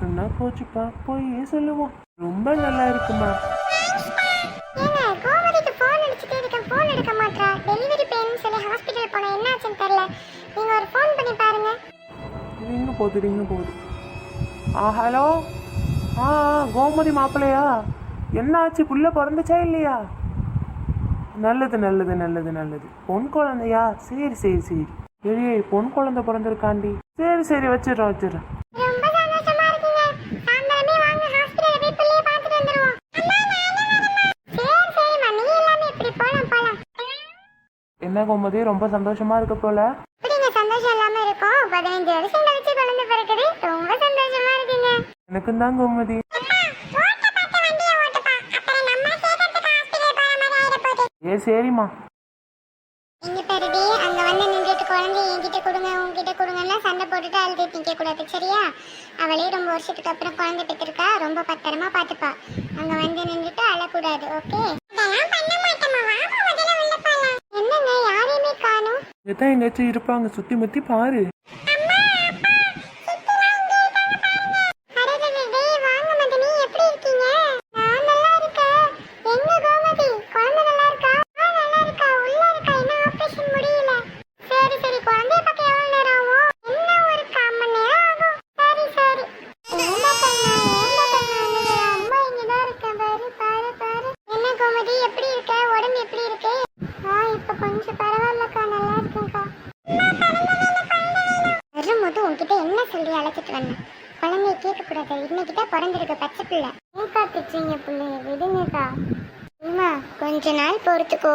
சொன்னா போச்சுப்பா. போயே சொல்லுவோம். ரொம்ப நல்லா இருக்குமா? ஃபோன் எடுக்க மாட்றா. டெலிவரி பெயின் சொல்லி ஹாஸ்பிட்டல் போனா என்ன ஆச்சுன்னு தெரியல. நீங்க ஒரு ஃபோன் பண்ணி பாருங்க. ரிங்கு போகுது ரிங்கு போகுது. ஆ ஹலோ ஆ கோமதி மாப்பிள்ளையா? என்ன ஆச்சு புள்ள பிறந்துச்சா இல்லையா? நல்லது நல்லது நல்லது நல்லது. பொன் குழந்தையா? சரி சரி சரி. ஏய் பொன் குழந்தை பிறந்திருக்காண்டி. சரி சரி வச்சிடுறோம் வச்சிடுறோம் ரொம்ப சந்தோஷமா இருக்குங்க சாயந்தரமே வாங்க ஹாஸ்பிட்டல் போய் பிள்ளைய பார்த்துட்டு வந்துருவோம் சரி சரிம்மா நீ இல்லாம இப்படி போலாம் போலாம் என்ன கோமதி ரொம்ப சந்தோஷமா இருக்க போல. இப்படிங்க சந்தோஷம் இல்லாம இருக்கும். பதினஞ்சு வருஷம் கழிச்சு குழந்தை பிறக்குது. ரொம்ப சந்தோஷமா இருக்குங்க. எனக்கும் தான் கோமதி ஏ சரிம்மா. இங்க பாருடி அங்க வந்து நின்றுட்டு குழந்தை என்கிட்ட கொடுங்க உங்ககிட்ட கொடுங்கன்னா சண்டை போட்டுட்டு அழுது நிக்க கூடாது சரியா? அவளே ரொம்ப வருஷத்துக்கு அப்புறம் குழந்தை பெற்றிருக்கா. ரொம்ப பத்திரமா பாத்துப்பா அங்க வந்து நின்றுட்டு அழக்கூடாது ஓகே காணும் எங்கேயாச்சும் இருப்பாங்க. சுத்தி முற்றி பாரு வாங்க மதனி எப்படி இருக்கீங்க நான் நல்லா இருக்கேன் எங்க கோமதி குழந்தை நல்லா இருக்கா ஆ, நல்லா இருக்கா உள்ள இருக்கா இன்னும் ஆபரேஷன் முடியல சரி சரி குழந்தைய பார்க்க எவ்வளவு நேரம் ஆகும் இன்னும் ஒரு கால் மணி நேரம் ஆகும் சரி சரி ஏண்டா கண்ணா ஏண்டா கண்ணா அழுகுற? அம்மா இங்கதான் இருக்கேன் பாரு பாரு பாரு என்ன கோமதி எப்படி இருக்க உடம்பு எப்படி இருக்கு ஆ இப்ப கொஞ்சம் பரவாயில்லக்கா நல்லா இருக்கேன்க்கா. வரும்போது உன்கிட்ட என்ன சொல்லி அழைச்சிட்டு வந்தேன்? குழந்தைய கேட்க கூடாது இன்னைக்கு தான் பிறந்திருக்கு பச்சை பிள்ளை. ஏக்கா திச்சிங்க பிள்ளைய விடுங்கக்கா. அம்மா கொஞ்ச நாள் பொறுத்துக்கோ.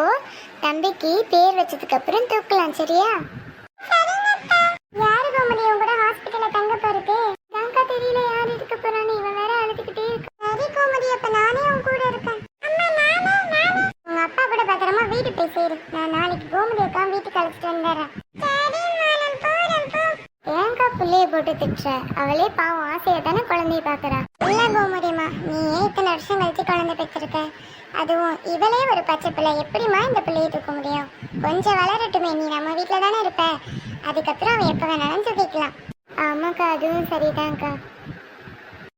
தம்பிக்கு பேர் வச்சதுக்கு அப்புறம் தூக்கலாம் சரியா? வீட்டு போய் சேரு. நான் நாளைக்கு கோமதி அக்கா வீட்டுக்கு அழைச்சிட்டு வந்துடுறேன். ஏங்கா பிள்ளைய போட்டு திட்டுற? அவளே பாவம் ஆசையா தானே குழந்தைய பாக்குறா? இல்ல கோமதிமா நீ ஏன் இத்தனை வருஷம் கழிச்சு குழந்தை பெற்றிருக்க? அதுவும் இவளே ஒரு பச்சை பிள்ளை. எப்படிம்மா இந்த பிள்ளையை தூக்க முடியும்? கொஞ்சம் வளரட்டுமே நீ நம்ம வீட்டுல தானே இருப்ப. அதுக்கப்புறம் அவன் எப்போ வேணாலும் தூக்கிக்கலாம். ஆமாக்கா அதுவும் சரிதான்க்கா.